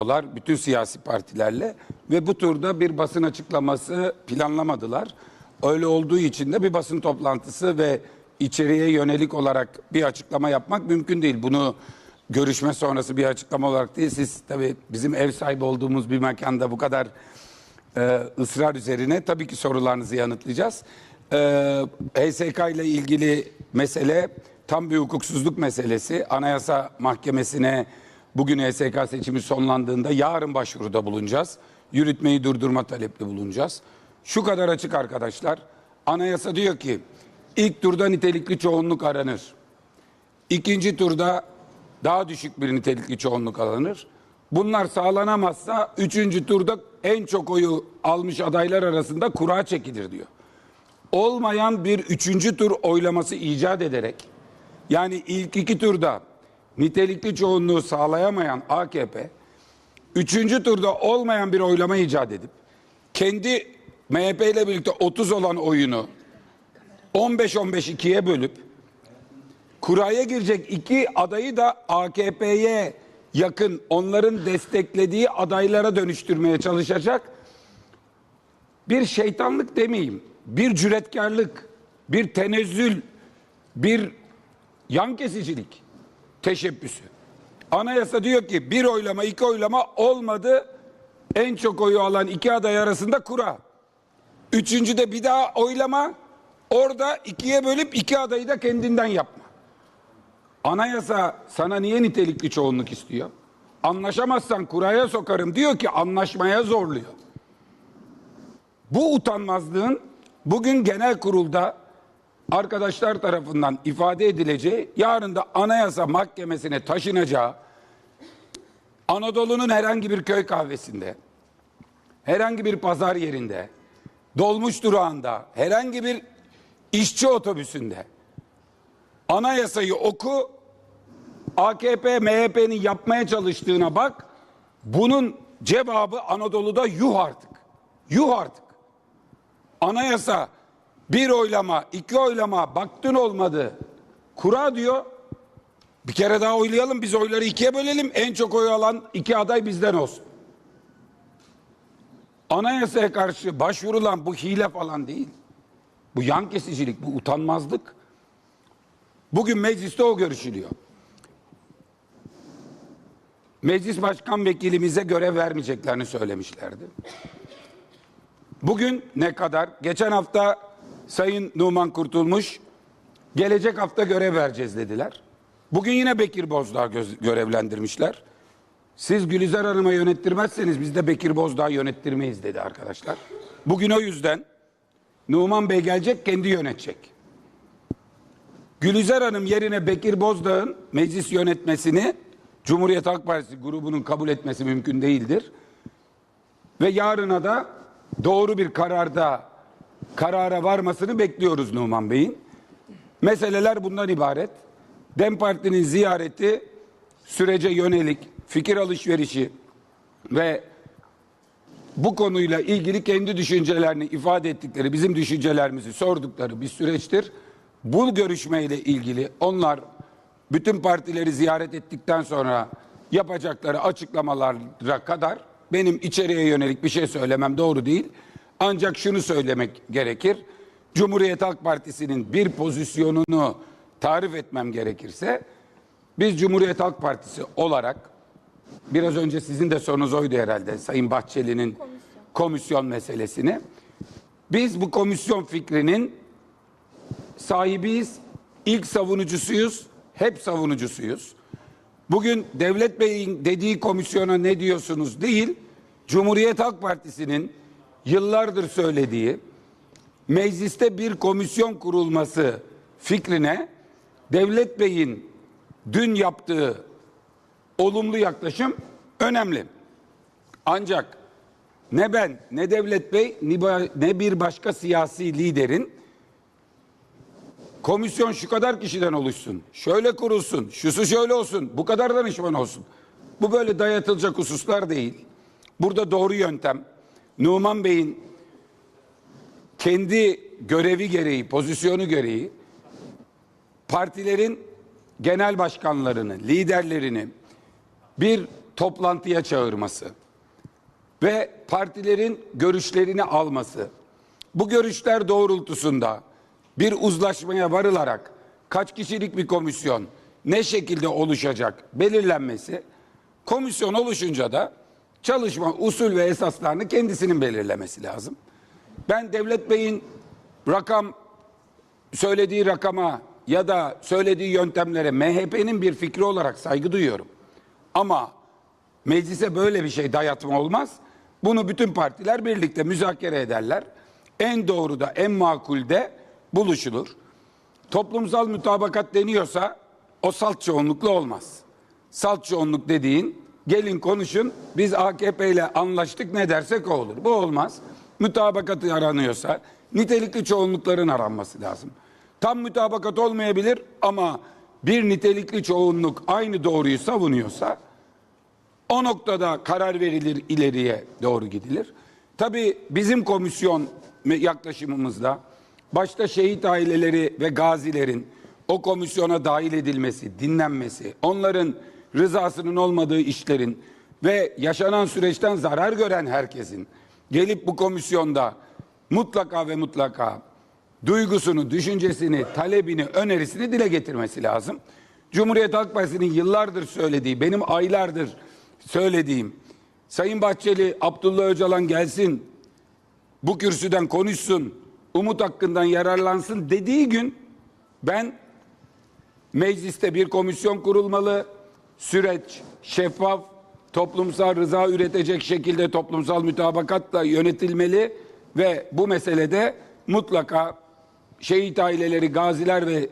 yapıyorlar bütün siyasi partilerle ve bu turda bir basın açıklaması planlamadılar. Öyle olduğu için de bir basın toplantısı ve içeriye yönelik olarak bir açıklama yapmak mümkün değil. Bunu görüşme sonrası bir açıklama olarak değil. Siz tabii bizim ev sahibi olduğumuz bir mekanda bu kadar e, ısrar üzerine tabii ki sorularınızı yanıtlayacağız. E, HSK ile ilgili mesele tam bir hukuksuzluk meselesi. Anayasa Mahkemesi'ne bugün HSK seçimi sonlandığında yarın başvuruda bulunacağız. Yürütmeyi durdurma talepli bulunacağız. Şu kadar açık arkadaşlar. Anayasa diyor ki ilk turda nitelikli çoğunluk aranır. İkinci turda daha düşük bir nitelikli çoğunluk alınır. Bunlar sağlanamazsa üçüncü turda en çok oyu almış adaylar arasında kura çekilir diyor. Olmayan bir üçüncü tur oylaması icat ederek yani ilk iki turda nitelikli çoğunluğu sağlayamayan AKP üçüncü turda olmayan bir oylama icat edip kendi MHP ile birlikte 30 olan oyunu 15-15 ikiye bölüp kuraya girecek iki adayı da AKP'ye yakın onların desteklediği adaylara dönüştürmeye çalışacak. Bir şeytanlık demeyeyim, bir cüretkarlık, bir tenezzül, bir yan kesicilik teşebbüsü. Anayasa diyor ki bir oylama iki oylama olmadı en çok oyu alan iki aday arasında kura. Üçüncüde bir daha oylama orada ikiye bölüp iki adayı da kendinden yapma. Anayasa sana niye nitelikli çoğunluk istiyor? Anlaşamazsan kuraya sokarım diyor ki anlaşmaya zorluyor. Bu utanmazlığın bugün genel kurulda arkadaşlar tarafından ifade edileceği, yarın da Anayasa Mahkemesi'ne taşınacağı Anadolu'nun herhangi bir köy kahvesinde, herhangi bir pazar yerinde, dolmuş durağında, herhangi bir işçi otobüsünde anayasayı oku, AKP, MHP'nin yapmaya çalıştığına bak, bunun cevabı Anadolu'da yuh artık. Yuh artık. Anayasa bir oylama, iki oylama, baktın olmadı. Kura diyor. Bir kere daha oylayalım, biz oyları ikiye bölelim. En çok oy alan iki aday bizden olsun. Anayasaya karşı başvurulan bu hile falan değil. Bu yan kesicilik, bu utanmazlık. Bugün mecliste o görüşülüyor. Meclis Başkan Vekilimize görev vermeyeceklerini söylemişlerdi. Bugün ne kadar? Geçen hafta Sayın Numan Kurtulmuş gelecek hafta görev vereceğiz dediler. Bugün yine Bekir Bozdağ görevlendirmişler. Siz Gülizar Hanım'a yönettirmezseniz biz de Bekir Bozdağ yönettirmeyiz dedi arkadaşlar. Bugün o yüzden Numan Bey gelecek kendi yönetecek. Gülizar Hanım yerine Bekir Bozdağ'ın meclis yönetmesini Cumhuriyet Halk Partisi grubunun kabul etmesi mümkün değildir. Ve yarına da doğru bir kararda karara varmasını bekliyoruz Numan Bey'in. Meseleler bundan ibaret. Dem Parti'nin ziyareti sürece yönelik fikir alışverişi ve bu konuyla ilgili kendi düşüncelerini ifade ettikleri, bizim düşüncelerimizi sordukları bir süreçtir. Bu görüşmeyle ilgili onlar bütün partileri ziyaret ettikten sonra yapacakları açıklamalara kadar benim içeriye yönelik bir şey söylemem doğru değil. Ancak şunu söylemek gerekir. Cumhuriyet Halk Partisi'nin bir pozisyonunu tarif etmem gerekirse biz Cumhuriyet Halk Partisi olarak biraz önce sizin de sorunuz oydu herhalde Sayın Bahçeli'nin komisyon meselesini. Biz bu komisyon fikrinin sahibiyiz, ilk savunucusuyuz, hep savunucusuyuz. Bugün Devlet Bey'in dediği komisyona ne diyorsunuz değil, Cumhuriyet Halk Partisi'nin yıllardır söylediği mecliste bir komisyon kurulması fikrine Devlet Bey'in dün yaptığı olumlu yaklaşım önemli. Ancak ne ben ne Devlet Bey ne bir başka siyasi liderin komisyon şu kadar kişiden oluşsun, şöyle kurulsun, şusu şöyle olsun, bu kadar danışman olsun. Bu böyle dayatılacak hususlar değil. Burada doğru yöntem Numan Bey'in kendi görevi gereği, pozisyonu gereği partilerin genel başkanlarını, liderlerini bir toplantıya çağırması ve partilerin görüşlerini alması. Bu görüşler doğrultusunda bir uzlaşmaya varılarak kaç kişilik bir komisyon ne şekilde oluşacak belirlenmesi komisyon oluşunca da çalışma usul ve esaslarını kendisinin belirlemesi lazım. Ben Devlet Bey'in rakam söylediği rakama ya da söylediği yöntemlere MHP'nin bir fikri olarak saygı duyuyorum. Ama meclise böyle bir şey dayatma olmaz. Bunu bütün partiler birlikte müzakere ederler. En doğru da en makul de buluşulur. Toplumsal mütabakat deniyorsa o salt çoğunlukla olmaz. Salt çoğunluk dediğin gelin konuşun biz AKP ile anlaştık ne dersek o olur. Bu olmaz. Mütabakatı aranıyorsa nitelikli çoğunlukların aranması lazım. Tam mütabakat olmayabilir ama bir nitelikli çoğunluk aynı doğruyu savunuyorsa o noktada karar verilir ileriye doğru gidilir. Tabii bizim komisyon yaklaşımımızda başta şehit aileleri ve gazilerin o komisyona dahil edilmesi, dinlenmesi, onların rızasının olmadığı işlerin ve yaşanan süreçten zarar gören herkesin gelip bu komisyonda mutlaka ve mutlaka duygusunu, düşüncesini, talebini, önerisini dile getirmesi lazım. Cumhuriyet Halk Partisi'nin yıllardır söylediği, benim aylardır söylediğim, Sayın Bahçeli, Abdullah Öcalan gelsin, bu kürsüden konuşsun, umut hakkından yararlansın dediği gün ben mecliste bir komisyon kurulmalı, süreç şeffaf, toplumsal rıza üretecek şekilde toplumsal mütabakatla yönetilmeli ve bu meselede mutlaka şehit aileleri, gaziler ve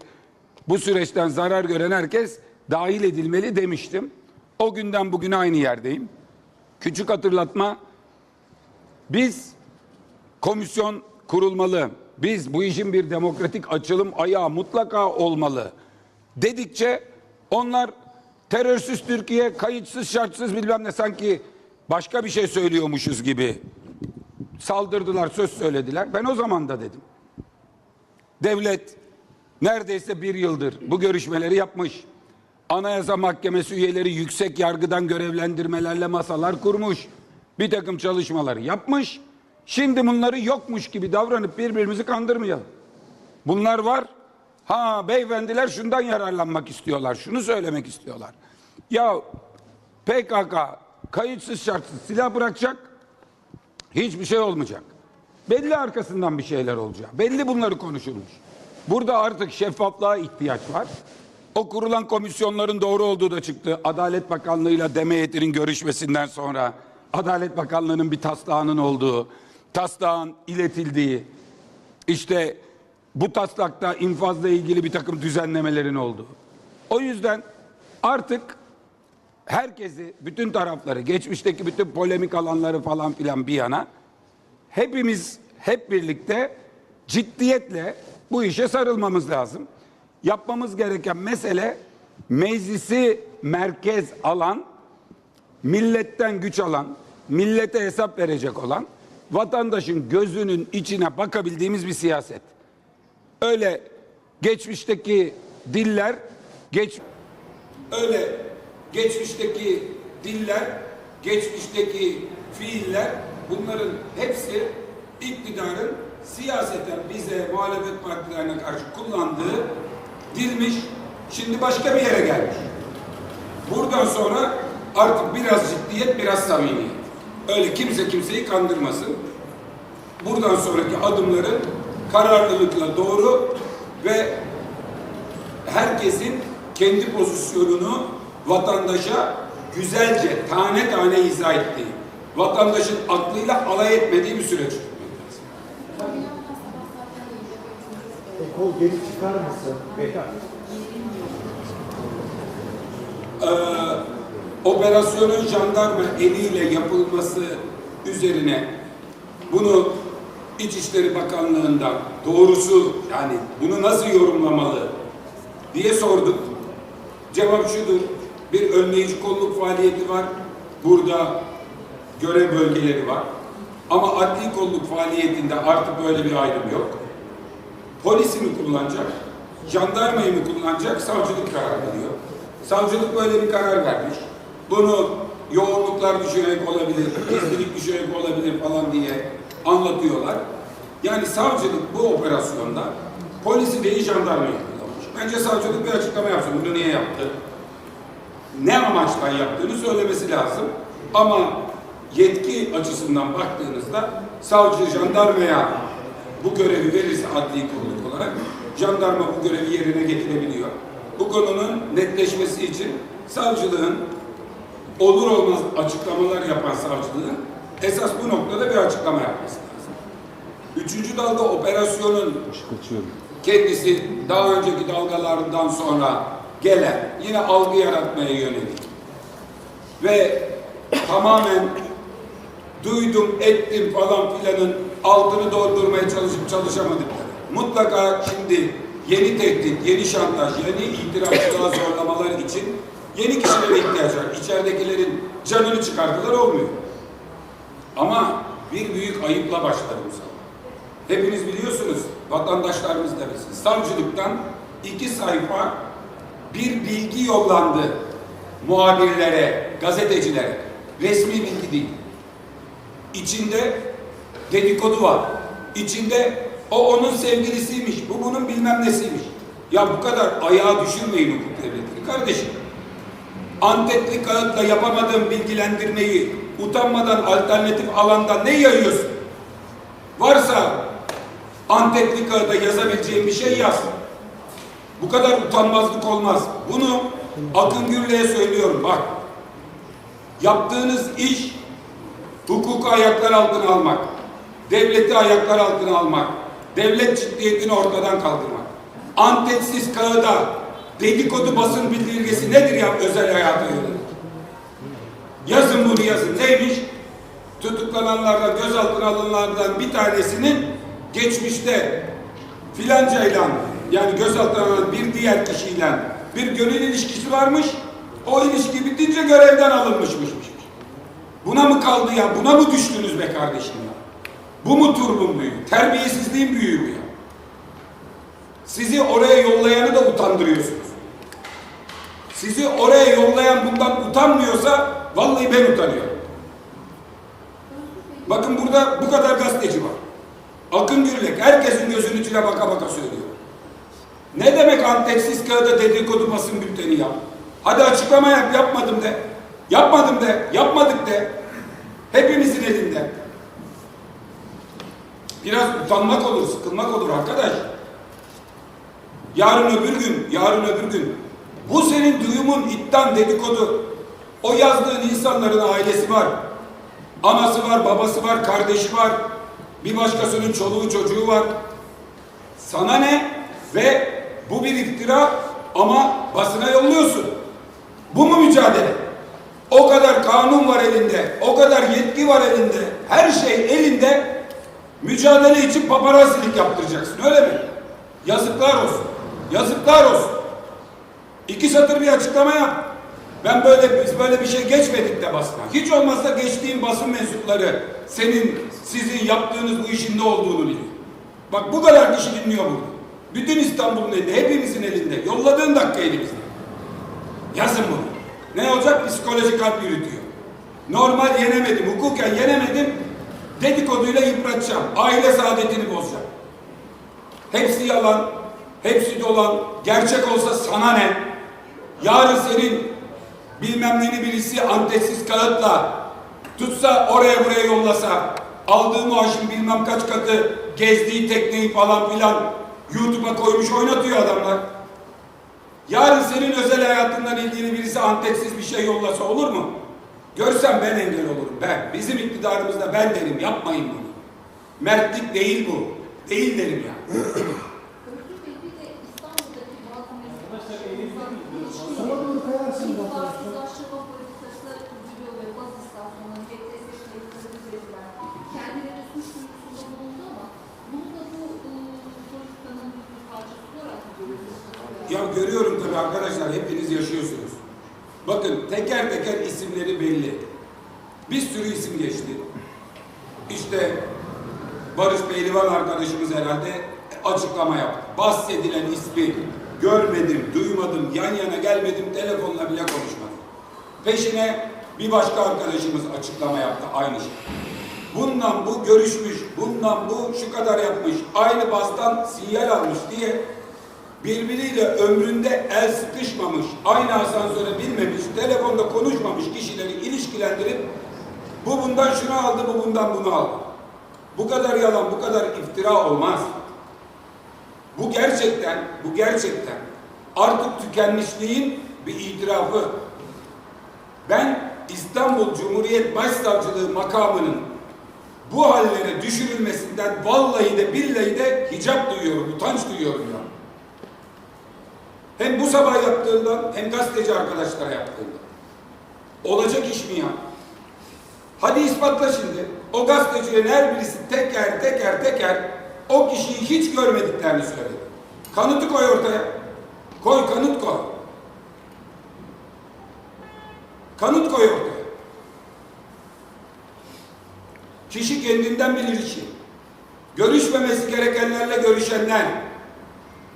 bu süreçten zarar gören herkes dahil edilmeli demiştim. O günden bugüne aynı yerdeyim. Küçük hatırlatma. Biz komisyon kurulmalı. Biz bu işin bir demokratik açılım ayağı mutlaka olmalı. Dedikçe onlar terörsüz Türkiye, kayıtsız şartsız bilmem ne sanki başka bir şey söylüyormuşuz gibi saldırdılar, söz söylediler. Ben o zaman da dedim. Devlet neredeyse bir yıldır bu görüşmeleri yapmış. Anayasa Mahkemesi üyeleri yüksek yargıdan görevlendirmelerle masalar kurmuş. Bir takım çalışmaları yapmış. Şimdi bunları yokmuş gibi davranıp birbirimizi kandırmayalım. Bunlar var. Ha beyefendiler şundan yararlanmak istiyorlar. Şunu söylemek istiyorlar. Ya PKK kayıtsız şartsız silah bırakacak. Hiçbir şey olmayacak. Belli arkasından bir şeyler olacak. Belli bunları konuşulmuş. Burada artık şeffaflığa ihtiyaç var. O kurulan komisyonların doğru olduğu da çıktı. Adalet Bakanlığı ile Demeyet'in görüşmesinden sonra Adalet Bakanlığı'nın bir taslağının olduğu, taslağın iletildiği, işte bu taslakta infazla ilgili bir takım düzenlemelerin olduğu. O yüzden artık herkesi, bütün tarafları, geçmişteki bütün polemik alanları falan filan bir yana hepimiz hep birlikte ciddiyetle bu işe sarılmamız lazım. Yapmamız gereken mesele meclisi merkez alan, milletten güç alan, millete hesap verecek olan, vatandaşın gözünün içine bakabildiğimiz bir siyaset. Öyle geçmişteki diller geç öyle geçmişteki diller, geçmişteki fiiller bunların hepsi iktidarın siyaseten bize muhalefet partilerine karşı kullandığı dilmiş. Şimdi başka bir yere gelmiş. Buradan sonra artık biraz ciddiyet, biraz samimiyet. Öyle kimse kimseyi kandırmasın. Buradan sonraki adımların kararlılıkla doğru ve herkesin kendi pozisyonunu vatandaşa güzelce tane tane izah ettiği, vatandaşın aklıyla alay etmediği bir süreç. Ekol geri çıkar mısın? Beyler. operasyonun jandarma eliyle yapılması üzerine bunu İçişleri Bakanlığı'ndan doğrusu yani bunu nasıl yorumlamalı diye sorduk. Cevap şudur. Bir önleyici kolluk faaliyeti var. Burada görev bölgeleri var. Ama adli kolluk faaliyetinde artık böyle bir ayrım yok. Polisi mi kullanacak, jandarmayı mı kullanacak, savcılık karar veriyor. Savcılık böyle bir karar vermiş. Bunu yoğunluklar düşerek olabilir, gizlilik düşerek olabilir falan diye anlatıyorlar. Yani savcılık bu operasyonda polisi değil jandarmayı kullanmış. Bence savcılık bir açıklama yapsın. Bunu niye yaptı? Ne amaçla yaptığını söylemesi lazım. Ama yetki açısından baktığınızda savcı jandarmaya bu görevi verirse adli kulluk olarak jandarma bu görevi yerine getirebiliyor. Bu konunun netleşmesi için savcılığın olur olmaz açıklamalar yapan savcılığın esas bu noktada bir açıklama yapması dalga operasyonun kendisi daha önceki dalgalarından sonra gelen yine algı yaratmaya yönelik ve tamamen duydum ettim falan filanın altını doldurmaya çalışıp çalışamadıkları. Mutlaka şimdi yeni tehdit, yeni şantaj, yeni itirafçılığa zorlamalar için yeni kişilere ihtiyaç var. İçeridekilerin canını çıkardılar olmuyor. Ama bir büyük ayıpla başladı bu savaş. Hepiniz biliyorsunuz, vatandaşlarımız da bilsin. Savcılıktan iki sayfa bir bilgi yollandı muhabirlere, gazetecilere. Resmi bilgi değil. İçinde dedikodu var. İçinde o onun sevgilisiymiş, bu bunun bilmem nesiymiş. Ya bu kadar ayağa düşürmeyin hukuk devletini kardeşim. Antetli kağıtla yapamadığın bilgilendirmeyi utanmadan alternatif alanda ne yayıyorsun? Varsa Antepli kağıda yazabileceğin bir şey yaz. Bu kadar utanmazlık olmaz. Bunu Akın Gürlü'ye söylüyorum bak. Yaptığınız iş hukuku ayaklar altına almak, devleti ayaklar altına almak, devlet ciddiyetini ortadan kaldırmak. Antepsiz kağıda dedikodu basın bildirgesi nedir ya özel hayata yönelik? Yazın bunu yazın. Neymiş? Tutuklananlardan, gözaltına alınanlardan bir tanesinin geçmişte filancayla yani gözaltına bir diğer kişiyle bir gönül ilişkisi varmış. O ilişki bitince görevden alınmışmış. Buna mı kaldı ya? Buna mı düştünüz be kardeşim ya? Bu mu turbun büyüğü? Terbiyesizliğin büyüğü mü ya? Sizi oraya yollayanı da utandırıyorsunuz. Sizi oraya yollayan bundan utanmıyorsa vallahi ben utanıyorum. Bakın burada bu kadar gazeteci var. Akın Gürlek herkesin gözünün içine baka baka söylüyor. Ne demek Antepsiz kağıda dedikodu basın bülteni yap? Hadi açıklama yap, yapmadım de. Yapmadım de, yapmadık de. Hepimizin elinde. Biraz utanmak olur, sıkılmak olur arkadaş. Yarın öbür gün, yarın öbür gün bu senin duyumun, iddian, dedikodu. O yazdığın insanların ailesi var. Anası var, babası var, kardeşi var. Bir başkasının çoluğu çocuğu var. Sana ne? Ve bu bir iftira ama basına yolluyorsun. Bu mu mücadele? O kadar kanun var elinde, o kadar yetki var elinde, her şey elinde. Mücadele için paparazilik yaptıracaksın öyle mi? Yazıklar olsun. Yazıklar olsun. İki satır bir açıklama yap. Ben böyle biz böyle bir şey geçmedik de basına. Hiç olmazsa geçtiğin basın mensupları senin sizin yaptığınız bu işin ne olduğunu biliyor. Bak bu kadar kişi dinliyor bunu. Bütün İstanbul'un elinde, hepimizin elinde. Yolladığın dakika elimizde. Yazın bunu. Ne olacak? Psikolojik harp yürütüyor. Normal yenemedim, hukuken yenemedim. Dedikoduyla yıpratacağım. Aile saadetini bozacağım. Hepsi yalan, hepsi dolan. Gerçek olsa sana ne? Yarın senin bilmem neni birisi antetsiz kağıtla tutsa oraya buraya yollasa aldığı maaşın bilmem kaç katı gezdiği tekneyi falan filan YouTube'a koymuş oynatıyor adamlar. Yarın senin özel hayatından ilgili birisi antetsiz bir şey yollasa olur mu? Görsem ben engel olurum ben. Bizim iktidarımızda ben derim yapmayın bunu. Mertlik değil bu. Değil derim ya. Arkadaşlar hepiniz yaşıyorsunuz. Bakın teker teker isimleri belli. Bir sürü isim geçti. İşte Barış Pehlivan arkadaşımız herhalde açıklama yaptı. Bahsedilen ismi görmedim, duymadım, yan yana gelmedim, telefonla bile konuşmadım. Peşine Bir başka arkadaşımız açıklama yaptı aynı şey. Bundan bu görüşmüş, bundan bu şu kadar yapmış, aynı bastan sinyal almış diye birbiriyle ömründe el sıkışmamış, aynı asansöre binmemiş, telefonda konuşmamış kişileri ilişkilendirip bu bundan şunu aldı, bu bundan bunu aldı. Bu kadar yalan, bu kadar iftira olmaz. Bu gerçekten, bu gerçekten artık tükenmişliğin bir itirafı. Ben İstanbul Cumhuriyet Başsavcılığı makamının bu hallere düşürülmesinden vallahi de billahi de hicap duyuyorum, utanç duyuyorum ya. Hem bu sabah yaptığından hem gazeteci arkadaşlara yaptığından. Olacak iş mi ya? Hadi ispatla şimdi. O gazetecilerin her birisi teker teker teker o kişiyi hiç görmediklerini söyledi. Kanıtı koy ortaya. Koy kanıt koy. Kanıt koy ortaya. Kişi kendinden bilir işi. Görüşmemesi gerekenlerle görüşenler,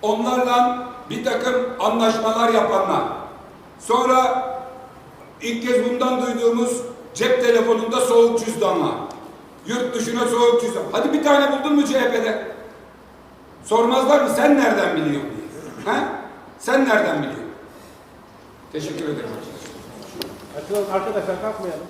onlarla bir takım anlaşmalar yapanlar, sonra ilk kez bundan duyduğumuz cep telefonunda soğuk cüzdanlar, yurt dışına soğuk cüzdan. Hadi bir tane buldun mu CHP'de? Sormazlar mı sen nereden biliyorsun diye. Ha? Sen nereden biliyorsun? Teşekkür ederim. Arkadaşlar kalkmayalım.